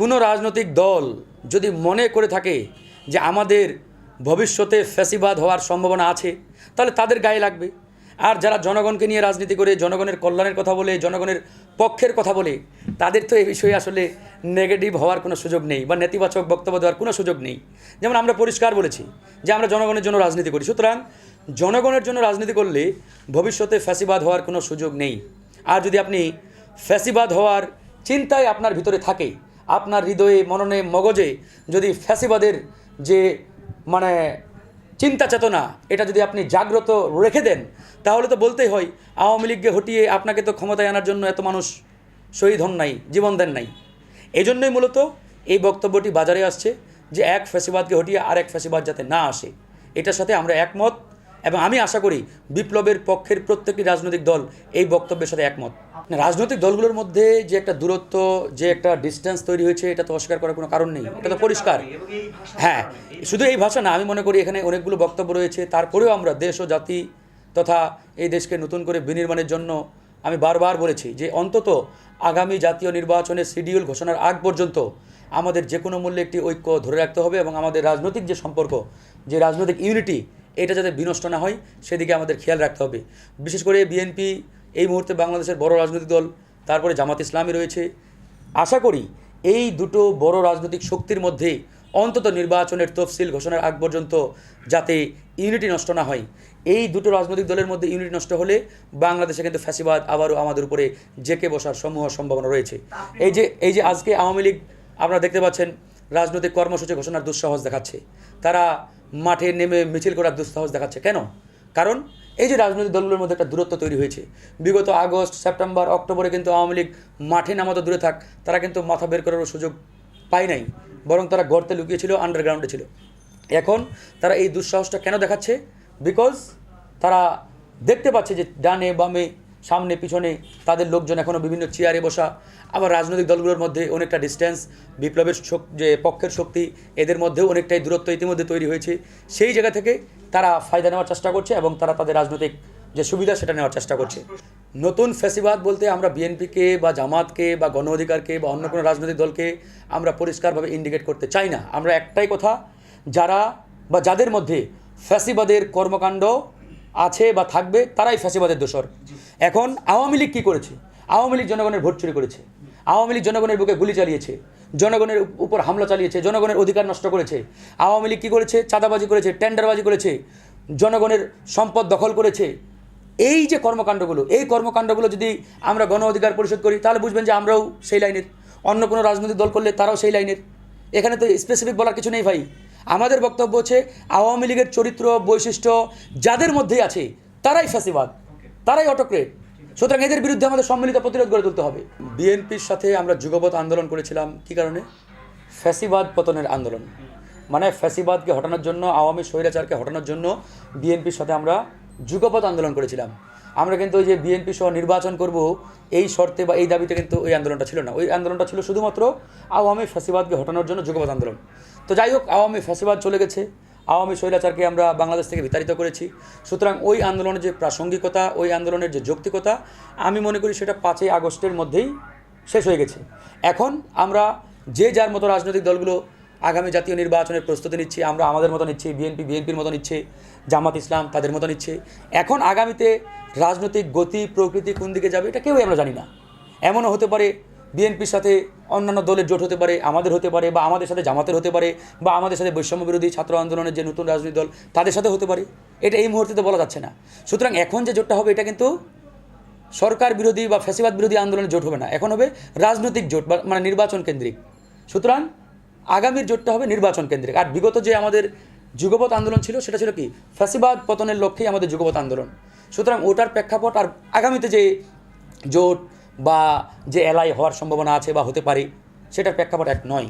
কোনো রাজনৈতিক দল যদি মনে করে থাকে যে আমাদের ভবিষ্যতে ফ্যাসিবাদ হওয়ার সম্ভাবনা আছে, তাহলে তাদের গায়ে লাগবে। আর যারা জনগণকে নিয়ে রাজনীতি করে, জনগণের কল্যাণের কথা বলে, জনগণের পক্ষের কথা বলে, তাদের তো এই বিষয়ে আসলে নেগেটিভ হওয়ার কোনো সুযোগ নেই বা নেতিবাচক বক্তব্য দেওয়ার কোনো সুযোগ নেই। যেমন আমরা পরিষ্কার বলেছি যে আমরা জনগণের জন্য রাজনীতি করি। সুতরাং জনগণের জন্য রাজনীতি করলে ভবিষ্যতে ফ্যাসিবাদ হওয়ার কোনো সুযোগ নেই। আর যদি আপনি ফ্যাসিবাদ হওয়ার চিন্তায় আপনার ভিতরে থাকে আপনার হৃদয়ে, মননে, মগজে যদি ফ্যাসিবাদের যে মানে চিন্তা চেতনা, এটা যদি আপনি জাগ্রত রেখে দেন, তাহলে তো বলতেই হয়, আওয়ামী লীগকে হটিয়ে আপনাকে তো ক্ষমতায় আনার জন্য এত মানুষ শহীদ হন নাই, জীবন দেন নাই। এই জন্যই মূলত এই বক্তব্যটি বাজারে আসছে যে, এক ফ্যাসিবাদকে হটিয়ে আরেক ফ্যাসিবাদ যাতে না আসে। এটার সাথে আমরা একমত। এবং আমি আশা করি বিপ্লবের পক্ষের প্রত্যেকটি রাজনৈতিক দল এই বক্তব্যের সাথে একমত। রাজনৈতিক দলগুলোর মধ্যে যে একটা দূরত্ব, যে একটা ডিস্টেন্স তৈরি হয়েছে, এটা তো অস্বীকার করার কোনো কারণ নেই। এটা তো পরিষ্কার। হ্যাঁ শুধু এই ভাষা না, আমি মনে করি এখানে অনেকগুলো বক্তব্য রয়েছে। তারপরেও আমরা দেশ ও জাতি তথা এই দেশকে নতুন করে বিনির্মাণের জন্য আমি বারবার বলেছি যে অন্তত আগামী জাতীয় নির্বাচনের শিডিউল ঘোষণার আগ পর্যন্ত আমাদের যে কোনো মূল্যে একটি ঐক্য ধরে রাখতে হবে এবং আমাদের রাজনৈতিক যে সম্পর্ক, যে রাজনৈতিক ইউনিটি এটা যাতে বিনষ্ট না হয় সেদিকে আমাদের খেয়াল রাখতে হবে। বিশেষ করে বিএনপি এই মুহূর্তে বাংলাদেশের বড় রাজনৈতিক দল তারপরে জামাত ইসলামী রয়েছে। আশা করি এই দুটো বড় রাজনৈতিক শক্তির মধ্যে অন্তত নির্বাচনের তফসিল ঘোষণার আগ পর্যন্ত যাতে ইউনিটি নষ্ট না হয়। এই দুটো রাজনৈতিক দলের মধ্যে ইউনিটি নষ্ট হলে বাংলাদেশে কিন্তু ফ্যাসিবাদ আবারও আমাদের উপরে জেকে বসার সমূহ সম্ভাবনা রয়েছে। এই যে এই যে আজকে আওয়ামী লীগ আপনারা দেখতে পাচ্ছেন রাজনৈতিক কর্মসূচি ঘোষণার দুঃসাহস দেখাচ্ছে। তারা মাঠে নেমে মিছিল করার দুঃসাহস দেখাচ্ছে। কেন? কারণ এই যে রাজনৈতিক দলগুলোর মধ্যে একটা দূরত্ব তৈরি হয়েছে। বিগত আগস্ট, সেপ্টেম্বর, অক্টোবরে কিন্তু আওয়ামী লীগ মাঠে নামাতো দূরে থাক, তারা কিন্তু মাথা বের করারও সুযোগ পায় নাই। বরং তারা গর্তে লুকিয়েছিল আন্ডারগ্রাউন্ডে ছিল। এখন তারা এই দুঃসাহসটা কেন দেখাচ্ছে? বিকজ তারা দেখতে পাচ্ছে যে ডানে বামে সামনে, পিছনে, তাদের লোকজন এখনও বিভিন্ন চেয়ারে বসা। আবার রাজনৈতিক দলগুলোর মধ্যে অনেকটা ডিস্টেন্স বিপ্লবের যে পক্ষের শক্তি, এদের মধ্যেও অনেকটাই দূরত্ব ইতিমধ্যে তৈরি হয়েছে। সেই জায়গা থেকে তারা ফায়দা নেওয়ার চেষ্টা করছে এবং তারা তাদের রাজনৈতিক যে সুবিধা, সেটা নেওয়ার চেষ্টা করছে। নতুন ফ্যাসিবাদ বলতে আমরা বিএনপিকে বা জামাতকে বা গণ অধিকারকে বা অন্য কোনো রাজনৈতিক দলকে আমরা পরিষ্কারভাবে ইন্ডিকেট করতে চাই না। আমরা একটাই কথা, যারা বা যাদের মধ্যে ফ্যাসিবাদের কর্মকাণ্ড আছে বা থাকবে, তারাই ফ্যাসিবাদের দোষর। এখন আওয়ামী লীগ কী করেছে? আওয়ামী লীগ জনগণের ভোট চুরি করেছে। আওয়ামী লীগ জনগণের বুকে গুলি চালিয়েছে। জনগণের উপর হামলা চালিয়েছে। জনগণের অধিকার নষ্ট করেছে। আওয়ামী লীগ কী করেছে? চাঁদাবাজি করেছে, টেন্ডারবাজি করেছে, জনগণের সম্পদ দখল করেছে। এই যে কর্মকাণ্ডগুলো, এই কর্মকাণ্ডগুলো যদি আমরা গণ অধিকার পরিষদ করি, তাহলে বুঝবেন যে আমরাও সেই লাইনের। অন্য কোনো রাজনৈতিক দল করলে তারাও সেই লাইনের। এখানে তো স্পেসিফিক বলার কিছু নেই ভাই। আমাদের বক্তব্য হচ্ছে, আওয়ামী লীগের চরিত্র, বৈশিষ্ট্য যাদের মধ্যেই আছে, তারাই ফ্যাসিবাদ। তারাই অটোক্রেট সুতরাং এদের বিরুদ্ধে আমাদের সম্মিলিত প্রতিরোধ গড়ে তুলতে হবে। বিএনপির সাথে আমরা যুগপৎ আন্দোলন করেছিলাম, কি কারণে? ফ্যাসিবাদ পতনের আন্দোলন। মানে ফ্যাসিবাদকে হটানোর জন্য, আওয়ামী স্বৈরাচারকে হটানোর জন্য বিএনপির সাথে আমরা যুগপৎ আন্দোলন করেছিলাম। আমরা কিন্তু ওই যে বিএনপি সহ নির্বাচন করব, এই শর্তে বা এই দাবিতে কিন্তু ওই আন্দোলনটা ছিল না। ওই আন্দোলনটা ছিল শুধুমাত্র আওয়ামী ফ্যাসিবাদকে হটানোর জন্য যুগপৎ আন্দোলন। তো যাই হোক, আওয়ামী ফ্যাসিবাদ চলে গেছে। আওয়ামী স্বৈরাচারকে আমরা বাংলাদেশ থেকে বিতাড়িত করেছি। সুতরাং ওই আন্দোলনের যে প্রাসঙ্গিকতা, ওই আন্দোলনের যে যৌক্তিকতা, আমি মনে করি সেটা পাঁচই আগস্টের মধ্যেই শেষ হয়ে গেছে। এখন আমরা যে যার মতো রাজনৈতিক দলগুলো আগামী জাতীয় নির্বাচনের প্রস্তুতি নিচ্ছি, আমরা আমাদের মতো নিচ্ছি, বিএনপি, বিএনপির মতো নিচ্ছে, জামাত ইসলাম তাদের মতো নিচ্ছে, এখন আগামীতে রাজনৈতিক গতি, প্রকৃতি কোন দিকে যাবে, এটা কেউই আমরা জানি না। এমনও হতে পারে বিএনপির সাথে অন্যান্য দলের জোট হতে পারে, আমাদের হতে পারে, বা আমাদের সাথে জামাতের হতে পারে, বা আমাদের সাথে বৈষম্য বিরোধী ছাত্র আন্দোলনের যে নতুন রাজনৈতিক দল, তাদের সাথে হতে পারে। এটা এই মুহূর্তে তো বলা যাচ্ছে না। সুতরাং এখন যে জোটটা হবে, এটা কিন্তু সরকার বিরোধী বা ফ্যাসিবাদ বিরোধী আন্দোলনের জোট হবে না। এখন হবে রাজনৈতিক জোট, বা মানে নির্বাচন কেন্দ্রিক। সুতরাং আগামীর জোটটা হবে নির্বাচন কেন্দ্রিক। আর বিগত যে আমাদের যুগপৎ আন্দোলন ছিল, সেটা ছিল কি? ফ্যাসিবাদ পতনের লক্ষ্যেই আমাদের যুগপৎ আন্দোলন। সুতরাং ওটার প্রেক্ষাপট আর আগামীতে যে জোট বা যে এলাই হওয়ার সম্ভাবনা আছে বা হতে পারে সেটার প্রেক্ষাপট এক নয়।